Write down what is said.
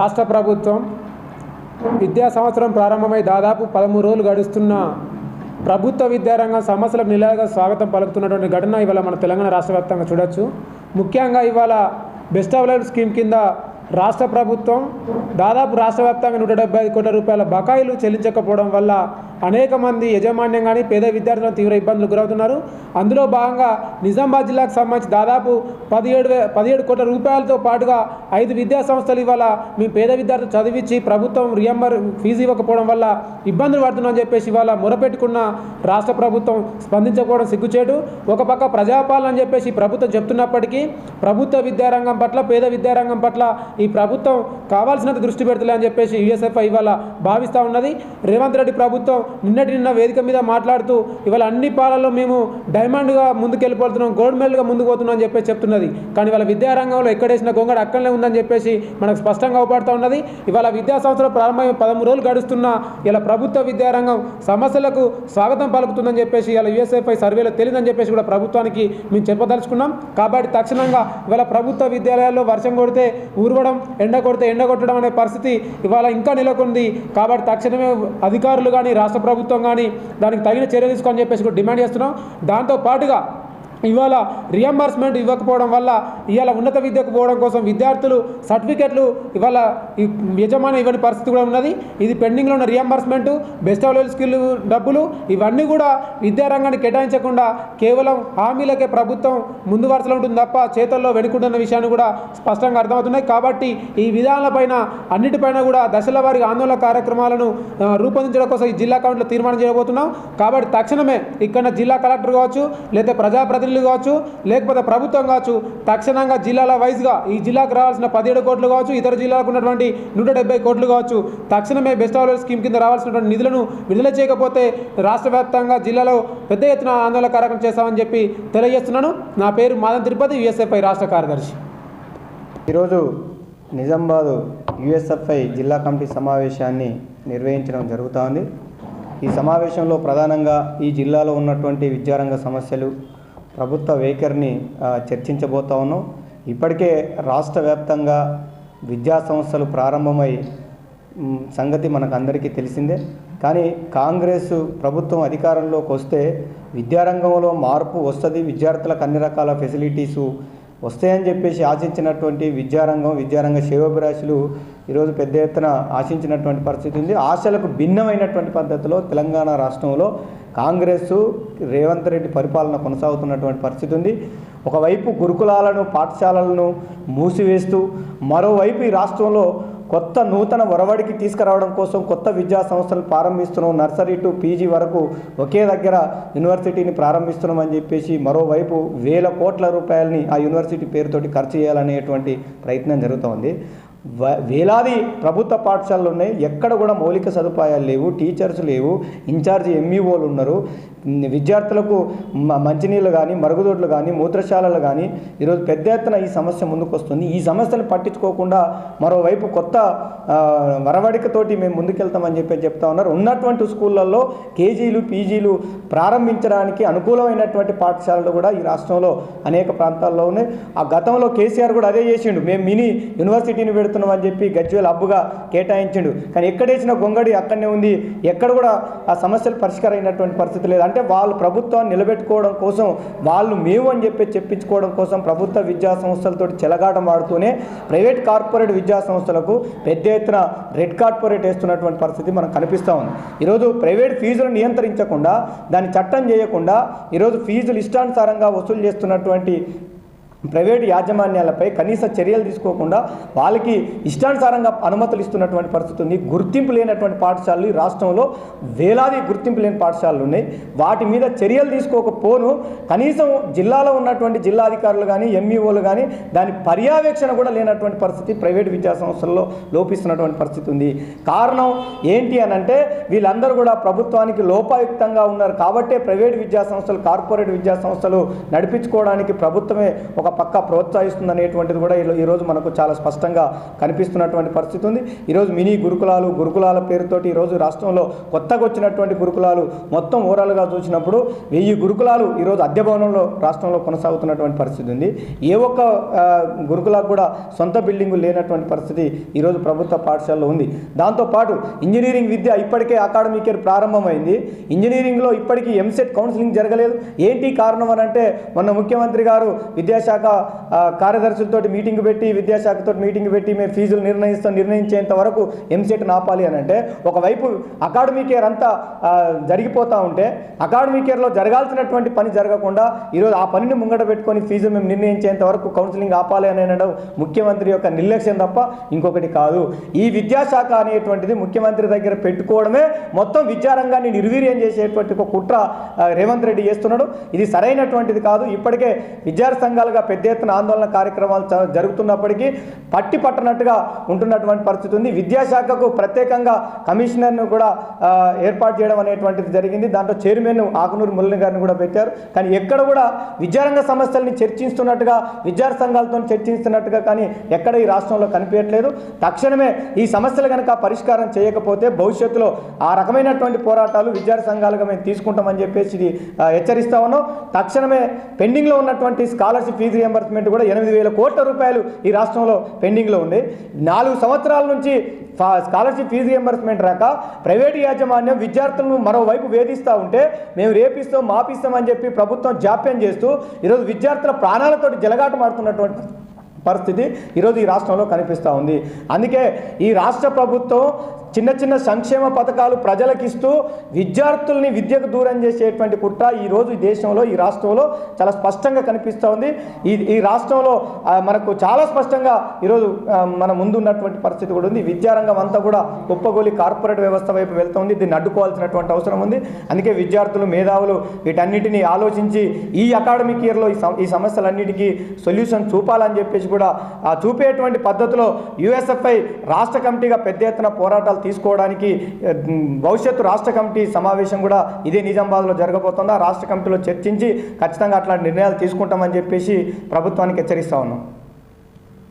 రాష్ట్ర ప్రభుత్వం విద్యా సంవత్సరం ప్రారంభమై దాదాపు పదమూడు రోజులు గడుస్తున్న ప్రభుత్వ విద్యారంగం సమస్యలకు నిలయగా స్వాగతం పలుకుతున్నటువంటి ఘటన ఇవాళ మన తెలంగాణ రాష్ట్ర వ్యాప్తంగా చూడొచ్చు. ముఖ్యంగా ఇవాళ బెస్ట్ ఆఫ్ లైఫ్ స్కీమ్ కింద రాష్ట్ర ప్రభుత్వం దాదాపు రాష్ట్ర వ్యాప్తంగా నూట డెబ్బై ఐదు కోట్ల రూపాయల బకాయిలు చెల్లించకపోవడం వల్ల అనేక మంది యజమాన్యం కానీ పేద విద్యార్థులు తీవ్ర ఇబ్బందులు గురవుతున్నారు. అందులో భాగంగా నిజామాబాద్ జిల్లాకు సంబంధించి దాదాపు పదిహేడు పదిహేడు కోట్ల రూపాయలతో పాటుగా ఐదు విద్యా సంస్థలు ఇవాళ మీ పేద విద్యార్థులు చదివించి ప్రభుత్వం రియంబర్ ఫీజు ఇవ్వకపోవడం వల్ల ఇబ్బందులు పడుతున్నామని చెప్పేసి ఇవాళ మొరపెట్టుకున్న రాష్ట్ర ప్రభుత్వం స్పందించకపోవడం సిగ్గుచేటు. ఒక పక్క ప్రజాపాలన అని చెప్పేసి ప్రభుత్వం చెప్తున్నప్పటికీ ప్రభుత్వ విద్యారంగం పట్ల పేద విద్యారంగం పట్ల ఈ ప్రభుత్వం కావాల్సినంత దృష్టి పెడతలే అని చెప్పేసి యుఎస్ఎఫ్ఐ ఇవాళ భావిస్తూ ఉన్నది. రేవంత్ రెడ్డి ప్రభుత్వం నిన్నటి నిన్న వేదిక మీద మాట్లాడుతూ ఇవాళ అన్ని పాలల్లో మేము డైమండ్గా ముందుకెళ్ళిపోతున్నాం గోల్డ్ మెడల్గా ముందుకు పోతున్నాం అని చెప్పేసి చెప్తున్నది. కానీ ఇవాళ విద్యారంగంలో ఎక్కడేసిన గొంగడ అక్కడనే ఉందని చెప్పేసి మనకు స్పష్టంగా అవపడుతూ ఉన్నది. ఇవాళ విద్యా సంవత్సరం ప్రారంభమై పదమూడు రోజులు గడుస్తున్న ఇలా ప్రభుత్వ విద్యారంగం సమస్యలకు స్వాగతం పలుకుతుందని చెప్పేసి ఇలా యుఎస్ఎఫ్ఐ సర్వేలో తెలియదని చెప్పేసి కూడా ప్రభుత్వానికి మేము చెప్పదలుచుకున్నాం. కాబట్టి తక్షణంగా ఇవాళ ప్రభుత్వ విద్యాలయాల్లో వర్షం కొడితే ఊరవడం ఎండ కొడితే ఎండ కొట్టడం అనే పరిస్థితి ఇవాళ ఇంకా నెలకొంది. కాబట్టి తక్షణమే అధికారులు కానీ రాష్ట్ర ప్రభుత్వం కానీ దానికి తగిన చర్య తీసుకొని చెప్పేసి కూడా డిమాండ్ చేస్తున్నాం. దాంతో పాటుగా ఇవాళ రియంబర్స్మెంట్ ఇవ్వకపోవడం వల్ల ఇవాళ ఉన్నత విద్యకు పోవడం కోసం విద్యార్థులు సర్టిఫికెట్లు ఇవాళ యజమాని ఇవ్వని పరిస్థితి కూడా ఉన్నది. ఇది పెండింగ్లో ఉన్న రియంబర్స్మెంట్ బెస్ట్ ఆఫ్ స్కిల్ డబ్బులు ఇవన్నీ కూడా విద్యారంగాన్ని కేటాయించకుండా కేవలం హామీలకే ప్రభుత్వం ముందు వరుసలో ఉంటుంది తప్ప చేతుల్లో వెనుకుంటున్న విషయాన్ని కూడా స్పష్టంగా అర్థమవుతున్నాయి. కాబట్టి ఈ విధానాలపైన అన్నిటిపైన కూడా దశల వారి ఆందోళన కార్యక్రమాలను రూపొందించడం కోసం ఈ జిల్లా కౌంట్లో తీర్మానం చేయబోతున్నాం. కాబట్టి తక్షణమే ఇక్కడ జిల్లా కలెక్టర్ కావచ్చు లేదా మంత్రులు కావచ్చు లేకపోతే ప్రభుత్వం కావచ్చు తక్షణంగా జిల్లాల వైజ్గా ఈ జిల్లాకు రావాల్సిన పదిహేడు కోట్లు కావచ్చు ఇతర జిల్లాలకు ఉన్నటువంటి నూట డెబ్బై కోట్లు కావచ్చు తక్షణమే బెస్ట్ ఆఫ్ స్కీమ్ కింద రావాల్సినటువంటి నిధులను విడుదల చేయకపోతే రాష్ట్ర వ్యాప్తంగా జిల్లాలో పెద్ద ఎత్తున ఆందోళన కార్యక్రమం చేస్తామని చెప్పి తెలియజేస్తున్నాను. నా పేరు మాదన్ తిరుపతి యుఎస్ఎఫ్ఐ రాష్ట్ర కార్యదర్శి. ఈరోజు నిజామాబాద్ యుఎస్ఎఫ్ఐ జిల్లా కమిటీ సమావేశాన్ని నిర్వహించడం జరుగుతోంది. ఈ సమావేశంలో ప్రధానంగా ఈ జిల్లాలో ఉన్నటువంటి విద్యారంగ సమస్యలు ప్రభుత్వ వైఖరిని చర్చించబోతా ఉన్నాం. ఇప్పటికే రాష్ట్ర వ్యాప్తంగా విద్యా సంస్థలు ప్రారంభమై సంగతి మనకు అందరికీ తెలిసిందే. కానీ కాంగ్రెస్ ప్రభుత్వం అధికారంలోకి వస్తే విద్యారంగంలో మార్పు వస్తుంది విద్యార్థులకు అన్ని రకాల ఫెసిలిటీసు వస్తాయని చెప్పేసి ఆశించినటువంటి విద్యారంగం విద్యారంగ సేవాభిలాషులు ఈరోజు పెద్ద ఎత్తున ఆశించినటువంటి పరిస్థితి ఉంది. ఆశలకు భిన్నమైనటువంటి పద్ధతిలో తెలంగాణ రాష్ట్రంలో కాంగ్రెస్ రేవంత్ రెడ్డి పరిపాలన కొనసాగుతున్నటువంటి పరిస్థితి ఉంది. ఒకవైపు గురుకులాలను పాఠశాలలను మూసివేస్తూ మరోవైపు ఈ రాష్ట్రంలో కొత్త నూతన ఒరవడికి తీసుకురావడం కోసం కొత్త విద్యా సంస్థలు ప్రారంభిస్తున్నాం. నర్సరీ టు పీజీ వరకు ఒకే దగ్గర యూనివర్సిటీని ప్రారంభిస్తున్నామని చెప్పేసి మరోవైపు వేల కోట్ల రూపాయలని ఆ యూనివర్సిటీ పేరుతోటి ఖర్చు చేయాలనేటువంటి ప్రయత్నం జరుగుతోంది. వేలాది ప్రభుత్వ పాఠశాలలు ఉన్నాయి. ఎక్కడ కూడా మౌలిక సదుపాయాలు లేవు టీచర్స్ లేవు ఇన్ఛార్జ్ ఎంఈఓలు ఉన్నారు. విద్యార్థులకు మంచినీళ్ళు కానీ మరుగుదొడ్లు కానీ మూత్రశాలలు కానీ ఈరోజు పెద్ద ఎత్తున ఈ సమస్య ముందుకు వస్తుంది ఈ సమస్యను పట్టించుకోకుండా మరోవైపు కొత్త వరవడికతోటి మేము ముందుకెళ్తామని చెప్పి చెప్తా ఉన్నారు. ఉన్నటువంటి స్కూళ్ళల్లో కేజీలు పీజీలు ప్రారంభించడానికి అనుకూలమైనటువంటి పాఠశాలలు కూడా ఈ రాష్ట్రంలో అనేక ప్రాంతాల్లో ఉన్నాయి. ఆ గతంలో కేసీఆర్ కూడా అదే చేసిండు. మేము మినీ యూనివర్సిటీని పెడుతున్నాం అని చెప్పి గజ్వేల్ అబ్బుగా కేటాయించిండు. కానీ ఎక్కడేసిన గొంగడి అక్కడనే ఉంది. ఎక్కడ కూడా ఆ సమస్యలు పరిష్కారం అయినటువంటి పరిస్థితి లేదు. అంటే వాళ్ళు ప్రభుత్వాన్ని నిలబెట్టుకోవడం కోసం వాళ్ళు మేము అని చెప్పి చెప్పించుకోవడం కోసం ప్రభుత్వ విద్యా సంస్థలతో చెలగాటం ఆడుతూనే ప్రైవేట్ కార్పొరేట్ విద్యా సంస్థలకు పెద్ద ఎత్తున రెడ్ కార్పొరేట్ వేస్తున్నటువంటి పరిస్థితి మనకు కనిపిస్తూ ఉంది. ఈరోజు ప్రైవేట్ ఫీజులను నియంత్రించకుండా దాన్ని చట్టం చేయకుండా ఈరోజు ఫీజులు ఇష్టానుసారంగా వసూలు చేస్తున్నటువంటి ప్రైవేటు యాజమాన్యాలపై కనీస చర్యలు తీసుకోకుండా వాళ్ళకి ఇష్టానుసారంగా అనుమతులు ఇస్తున్నటువంటి పరిస్థితి ఉంది. గుర్తింపు లేనటువంటి పాఠశాలలు ఈ రాష్ట్రంలో వేలాది గుర్తింపు లేని పాఠశాలలు ఉన్నాయి. వాటి మీద చర్యలు తీసుకోకపోను. కనీసం జిల్లాలో ఉన్నటువంటి జిల్లాధికారులు కానీ ఎంఈఓలు కానీ దాని పర్యవేక్షణ కూడా లేనటువంటి పరిస్థితి ప్రైవేట్ విద్యా సంస్థల్లో లోపిస్తున్నటువంటి పరిస్థితి ఉంది. కారణం ఏంటి అని అంటే వీళ్ళందరూ కూడా ప్రభుత్వానికి లోపాయుక్తంగా ఉన్నారు. కాబట్టే ప్రైవేట్ విద్యా సంస్థలు కార్పొరేట్ విద్యా సంస్థలు నడిపించుకోవడానికి ప్రభుత్వమే ఒక పక్క ప్రోత్సహిస్తుంది అనేటువంటిది కూడా ఈరోజు మనకు చాలా స్పష్టంగా కనిపిస్తున్నటువంటి పరిస్థితి ఉంది. ఈరోజు మినీ గురుకులాలు గురుకులాల పేరుతోటి ఈరోజు రాష్ట్రంలో కొత్తగా వచ్చినటువంటి గురుకులాలు మొత్తం ఓవరాల్గా చూసినప్పుడు వెయ్యి గురుకులాలు ఈరోజు అద్దె భవనంలో రాష్ట్రంలో కొనసాగుతున్నటువంటి పరిస్థితి ఉంది. ఏ ఒక్క గురుకులకు కూడా సొంత బిల్డింగు లేనటువంటి పరిస్థితి ఈరోజు ప్రభుత్వ పాఠశాలలో ఉంది. దాంతోపాటు ఇంజనీరింగ్ విద్య ఇప్పటికే అకాడమిక్ ఇయర్ ప్రారంభమైంది. ఇంజనీరింగ్లో ఇప్పటికీ ఎంసెట్ కౌన్సిలింగ్ జరగలేదు. ఏంటి కారణం అని అంటే మొన్న ముఖ్యమంత్రి గారు విద్యాశాఖ విద్యాశాఖ కార్యదర్శులతో మీటింగ్ పెట్టి విద్యాశాఖతో మీటింగ్ పెట్టి మేము ఫీజులు నిర్ణయిస్తాం నిర్ణయించేంత వరకు ఎంసెట్ నాపాలి అని అంటే ఒకవైపు అకాడమిక్ ఇయర్ అంతా జరిగిపోతూ ఉంటే అకాడమిక్ ఇయర్లో జరగాల్సినటువంటి పని జరగకుండా ఈరోజు ఆ పనిని ముంగట పెట్టుకొని ఫీజు మేము నిర్ణయించేంత వరకు కౌన్సిలింగ్ ఆపాలి అని అనడం ముఖ్యమంత్రి యొక్క నిర్లక్ష్యం తప్ప ఇంకొకటి కాదు. ఈ విద్యాశాఖ అనేటువంటిది ముఖ్యమంత్రి దగ్గర పెట్టుకోవడమే మొత్తం విద్యారంగాన్ని నిర్వీర్యం చేసేటువంటి ఒక కుట్ర రేవంత్ రెడ్డి చేస్తున్నాడు. ఇది సరైనటువంటిది కాదు. ఇప్పటికే విద్యార్థి సంఘాలుగా పెద్ద ఎత్తున ఆందోళన కార్యక్రమాలు జరుగుతున్నప్పటికీ పట్టి పట్టనట్టుగా ఉంటున్నటువంటి పరిస్థితి ఉంది. విద్యాశాఖకు ప్రత్యేకంగా కమిషనర్ను కూడా ఏర్పాటు చేయడం అనేటువంటిది జరిగింది. దాంట్లో చైర్మన్ ఆకునూరు మురళి గారిని కూడా పెట్టారు. కానీ ఎక్కడ కూడా విద్యారంగ సమస్యల్ని చర్చిస్తున్నట్టుగా విద్యార్థి సంఘాలతో చర్చిస్తున్నట్టుగా కానీ ఎక్కడ ఈ రాష్ట్రంలో కనిపించట్లేదు. తక్షణమే ఈ సమస్యలు కనుక పరిష్కారం చేయకపోతే భవిష్యత్తులో ఆ రకమైనటువంటి పోరాటాలు విద్యార్థి సంఘాలుగా మేము తీసుకుంటామని చెప్పేసి ఇది హెచ్చరిస్తా ఉన్నాం. తక్షణమే పెండింగ్లో ఉన్నటువంటి స్కాలర్షిప్ ఫీజు రీఎంబర్స్మెంట్ కూడా ఎనిమిది వేల కోట్ల రూపాయలు ఈ రాష్ట్రంలో పెండింగ్లో ఉంది. నాలుగు సంవత్సరాల నుంచి స్కాలర్షిప్ ఫీజు రియంబర్స్మెంట్ రాక ప్రైవేట్ యాజమాన్యం విద్యార్థులను మరోవైపు వేధిస్తూ ఉంటే మేము రేపిస్తాం మాపిస్తాం అని చెప్పి ప్రభుత్వం జాప్యం చేస్తూ ఈరోజు విద్యార్థుల ప్రాణాలతోటి జలగాటమాడుతున్నటువంటి పరిస్థితి ఈరోజు ఈ రాష్ట్రంలో కనిపిస్తూ ఉంది. అందుకే ఈ రాష్ట్ర ప్రభుత్వం చిన్న చిన్న సంక్షేమ పథకాలు ప్రజలకు ఇస్తూ విద్యార్థుల్ని విద్యకు దూరం చేసేటువంటి కుట్ర ఈరోజు ఈ దేశంలో ఈ రాష్ట్రంలో చాలా స్పష్టంగా కనిపిస్తూ ఉంది. ఈ ఈ రాష్ట్రంలో మనకు చాలా స్పష్టంగా ఈరోజు మన ముందు ఉన్నటువంటి పరిస్థితి కూడా ఉంది. విద్యారంగం అంతా కూడా కుప్పగోలి కార్పొరేట్ వ్యవస్థ వైపు వెళ్తుంది దీన్ని అడ్డుకోవాల్సినటువంటి అవసరం ఉంది. అందుకే విద్యార్థులు మేధావులు వీటన్నిటిని ఆలోచించి ఈ అకాడమిక్ ఇయర్లో ఈ ఈ సమస్యలన్నిటికీ సొల్యూషన్ చూపాలని చెప్పేసి కూడా చూపేటువంటి పద్ధతిలో యుఎస్ఎఫ్ఐ రాష్ట్ర కమిటీగా పెద్ద ఎత్తున పోరాటాలు తీసుకోవడానికి భవిష్యత్తు రాష్ట్ర కమిటీ సమావేశం కూడా ఇదే నిజామాబాద్లో జరగబోతుందా. రాష్ట్ర కమిటీలో చర్చించి ఖచ్చితంగా అట్లాంటి నిర్ణయాలు తీసుకుంటామని చెప్పేసి ప్రభుత్వానికి హెచ్చరిస్తా ఉన్నాం.